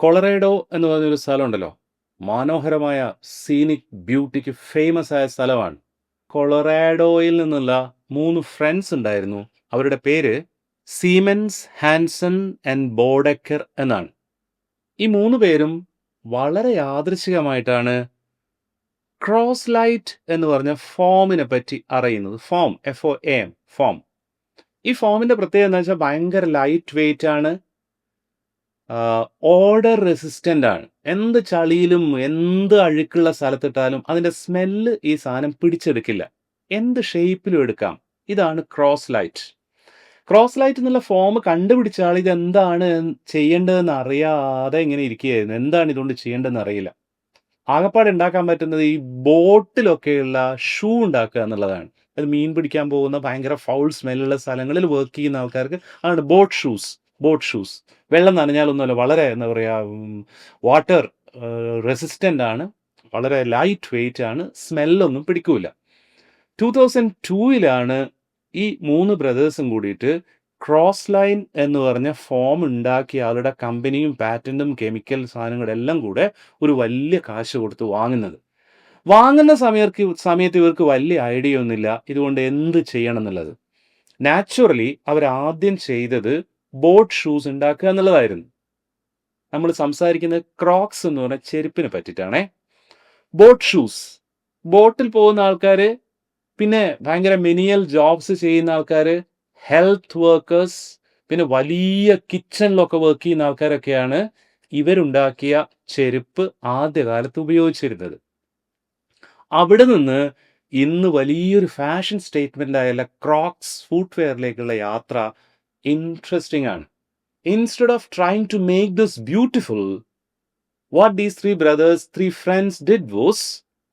കൊളറേഡോ എന്ന് പറഞ്ഞൊരു സ്ഥലമുണ്ടല്ലോ. മനോഹരമായ സീനിക് ബ്യൂട്ടിക്ക് ഫേമസ് ആയ സ്ഥലമാണ്. കൊളറാഡോയിൽ നിന്നുള്ള മൂന്ന് ഫ്രണ്ട്സ് ഉണ്ടായിരുന്നു. അവരുടെ പേര് സീമെൻസ് ഹാൻസൺ ആൻഡ് ബോഡക്കർ എന്നാണ്. ഈ മൂന്ന് പേരും വളരെ യാദൃശികമായിട്ടാണ് ക്രോസ് ലൈറ്റ് എന്ന് പറഞ്ഞ ഫോമിനെ പറ്റി അറിയുന്നത്. Foam F O M foam ഈ ഫോമിന്റെ പ്രത്യേകത എന്താ വെച്ചാൽ ഭയങ്കര ലൈറ്റ് വെയിറ്റ് ആണ്. ഓർഡർ റെസിസ്റ്റന്റ് ആണ്. എന്ത് ചളിയിലും എന്ത് അഴുക്കുള്ള സ്ഥലത്തിട്ടാലും അതിന്റെ സ്മെല്ല് ഈ സാധനം പിടിച്ചെടുക്കില്ല. എന്ത് ഷേപ്പിലും എടുക്കാം. ഇതാണ് ക്രോസ് ലൈറ്റ് ക്രോസ് ലൈറ്റ് എന്നുള്ള ഫോം കണ്ടുപിടിച്ചാൽ ഇത് എന്താണ് ചെയ്യേണ്ടതെന്ന് അറിയാതെ ഇങ്ങനെ ഇരിക്കുകയായിരുന്നു. എന്താണ് ഇതുകൊണ്ട് ചെയ്യേണ്ടതെന്ന് അറിയില്ല. ആകപ്പാട് ഉണ്ടാക്കാൻ പറ്റുന്നത് ഈ ബോട്ടിലൊക്കെയുള്ള ഷൂ ഉണ്ടാക്കുക എന്നുള്ളതാണ്. അത് മീൻ പിടിക്കാൻ പോകുന്ന ഭയങ്കര ഫൗൾ സ്മെല്ലുള്ള സ്ഥലങ്ങളിൽ വർക്ക് ചെയ്യുന്ന ആൾക്കാർക്ക് ആണ് ബോട്ട് ഷൂസ് ബോട്ട് ഷൂസ്. വെള്ളം നനഞ്ഞാലൊന്നുമല്ല വളരെ എന്താ പറയുക വാട്ടർ റെസിസ്റ്റന്റ് ആണ് വളരെ ലൈറ്റ് വെയിറ്റ് ആണ് സ്മെല്ലൊന്നും പിടിക്കൂല. ടു തൗസൻഡ് ടൂവിലാണ് ഈ മൂന്ന് ബ്രദേഴ്സും കൂടിയിട്ട് ക്രോസ് ലൈൻ എന്ന് പറഞ്ഞ ഫോം ഉണ്ടാക്കിയ ആളുടെ കമ്പനിയും പാറ്റന്റും കെമിക്കൽ സാധനങ്ങളെല്ലാം കൂടെ ഒരു വലിയ കാശ് കൊടുത്ത് വാങ്ങുന്നത്. വാങ്ങുന്ന സമയർക്ക് സമയത്ത് ഇവർക്ക് വലിയ ഐഡിയ ഒന്നുമില്ല. ഇതുകൊണ്ട് എന്ത് ചെയ്യണം എന്നുള്ളത്? നാച്ചുറലി അവരാദ്യം ചെയ്തത് ബോട്ട് ഷൂസ് ഉണ്ടാക്കുക എന്നുള്ളതായിരുന്നു. നമ്മൾ സംസാരിക്കുന്ന ക്രോക്സ് എന്ന് പറഞ്ഞ ചെരുപ്പിനെ പറ്റിയിട്ടാണേ. Boat shoes. ബോട്ടിൽ പോകുന്ന ആൾക്കാർ പിന്നെ ഭയങ്കര മിനിയൽ ജോബ്സ് ചെയ്യുന്ന ആൾക്കാർ ഹെൽത്ത് വർക്കേഴ്സ് പിന്നെ വലിയ കിച്ചണിലൊക്കെ വർക്ക് ചെയ്യുന്ന ആൾക്കാരൊക്കെയാണ് ഇവരുണ്ടാക്കിയ ചെരുപ്പ് ആദ്യകാലത്ത് ഉപയോഗിച്ചിരുന്നത്. അവിടെ നിന്ന് ഇന്ന് വലിയൊരു ഫാഷൻ സ്റ്റേറ്റ്മെന്റ് ആയുള്ള ക്രോക്സ് ഫുട്വെയറിലേക്കുള്ള യാത്ര ഇൻട്രസ്റ്റിംഗ് ആണ്. Instead of trying to make this beautiful what these three brothers three friends did was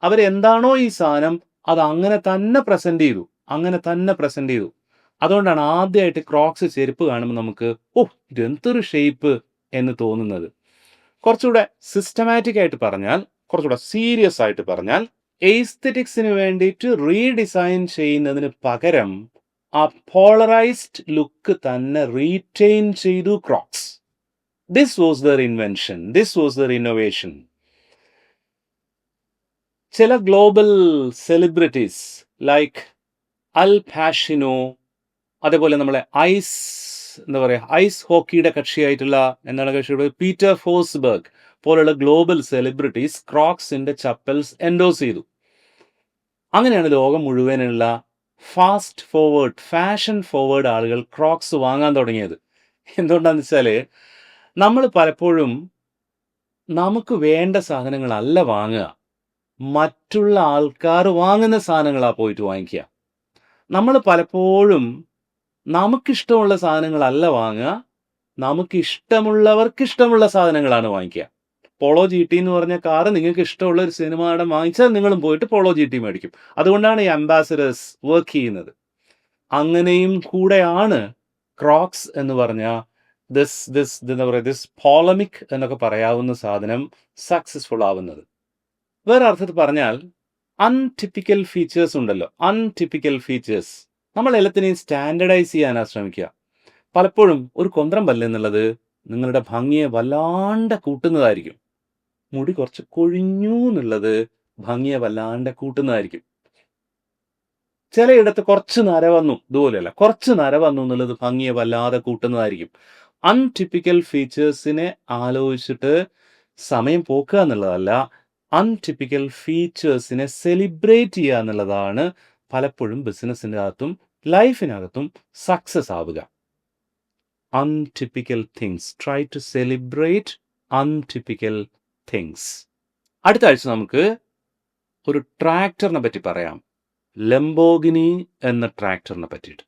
അവരെന്താണോ ഈ സാധനം അത് അങ്ങനെ തന്നെ പ്രസന്റ് ചെയ്തു. അങ്ങനെ തന്നെ പ്രസന്റ് ചെയ്തു. അതുകൊണ്ടാണ് ആദ്യമായിട്ട് ക്രോക്സ് ചെരുപ്പ് കാണുമ്പോൾ നമുക്ക് ഓ ഇതെന്തൊരു ഷേപ്പ് എന്ന് തോന്നുന്നത്. കുറച്ചുകൂടെ സിസ്റ്റമാറ്റിക് ആയിട്ട് പറഞ്ഞാൽ കുറച്ചുകൂടെ സീരിയസ് ആയിട്ട് പറഞ്ഞാൽ എയ്സ്തെറ്റിക്സിന് വേണ്ടിയിട്ട് റീഡിസൈൻ ചെയ്യുന്നതിന് പകരം ആ പോളറൈസ്ഡ് ലുക്ക് തന്നെ റീറ്റെയിൻ ചെയ്തു Crocs this was their invention this was their innovation ചില global celebrities like Al Pacino അതേപോലെ നമ്മളെ ഐസ് എന്താ പറയുക ഐസ് ഹോക്കിയുടെ കക്ഷിയായിട്ടുള്ള എന്താണ് കക്ഷിയുടെ പീറ്റർ ഫോസ്ബർഗ് പോലുള്ള ഗ്ലോബൽ സെലിബ്രിറ്റീസ് ക്രോക്സിന്റെ ചപ്പൽസ് എൻഡോസ് ചെയ്തു. അങ്ങനെയാണ് ലോകം മുഴുവനുള്ള ഫാസ്റ്റ് ഫോർവേഡ് ഫാഷൻ ഫോർവേഡ് ആളുകൾ ക്രോക്സ് വാങ്ങാൻ തുടങ്ങിയത്. എന്തുകൊണ്ടാന്ന് വെച്ചാൽ നമ്മൾ പലപ്പോഴും നമുക്ക് വേണ്ട സാധനങ്ങളല്ല വാങ്ങുക. മറ്റുള്ള ആൾക്കാർ വാങ്ങുന്ന സാധനങ്ങളാണ് പോയിട്ട് വാങ്ങിക്കുക. നമ്മൾ പലപ്പോഴും നമുക്കിഷ്ടമുള്ള സാധനങ്ങളല്ല വാങ്ങുക. നമുക്ക് ഇഷ്ടമുള്ളവർക്ക് ഇഷ്ടമുള്ള സാധനങ്ങളാണ് വാങ്ങിക്കുക. പോളോ ജി ടി എന്ന് പറഞ്ഞ കാറ് നിങ്ങൾക്ക് ഇഷ്ടമുള്ള ഒരു സിനിമ നടൻ വാങ്ങിച്ചാൽ നിങ്ങളും പോയിട്ട് പോളോ ജി ടി മേടിക്കും. അതുകൊണ്ടാണ് ഈ അംബാസഡേഴ്സ് വർക്ക് ചെയ്യുന്നത്. അങ്ങനെയും കൂടെയാണ് ക്രോക്സ് എന്ന് പറഞ്ഞ ദിസ് ദിസ് എന്താ പറയുക ദിസ് പോളമിക് എന്നൊക്കെ പറയാവുന്ന സാധനം സക്സസ്ഫുൾ ആവുന്നത്. വേറെ അർത്ഥത്തിൽ പറഞ്ഞാൽ അൺടിപ്പിക്കൽ ഫീച്ചേഴ്സ് ഉണ്ടല്ലോ. അൺടിപ്പിക്കൽ ഫീച്ചേഴ്സ് നമ്മൾ എല്ലാത്തിനെയും സ്റ്റാൻഡർഡൈസ് ചെയ്യാനാണ് ശ്രമിക്കുക. പലപ്പോഴും ഒരു കൊന്ത്രം പല്ല് എന്നുള്ളത് നിങ്ങളുടെ ഭംഗിയെ വല്ലാണ്ട് കൂട്ടുന്നതായിരിക്കും. മുടി കുറച്ച് കൊഴിഞ്ഞു എന്നുള്ളത് ഭംഗിയെ വല്ലാണ്ട് കൂട്ടുന്നതായിരിക്കും. ചിലയിടത്ത് കുറച്ച് നര വന്നു ഇതുപോലെയല്ല കുറച്ച് നര വന്നു എന്നുള്ളത് ഭംഗിയെ വല്ലാതെ കൂട്ടുന്നതായിരിക്കും. അൺടിപ്പിക്കൽ ഫീച്ചേഴ്സിനെ ആലോചിച്ചിട്ട് സമയം പോക്കുക എന്നുള്ളതല്ല അൺടിപ്പിക്കൽ ഫീച്ചേഴ്സിനെ സെലിബ്രേറ്റ് ചെയ്യുക എന്നുള്ളതാണ് പലപ്പോഴും ബിസിനസ്സിന്റെ അകത്തും ലൈഫിനകത്തും സക്സസ് ആവുക. Untypical things try to celebrate untypical things അടുത്ത ആഴ്ച നമുക്ക് ഒരു ട്രാക്ടറിനെ പറ്റി പറയാം. ലംബോഗിനി എന്ന ട്രാക്ടറിനെ പറ്റിയിട്ട്.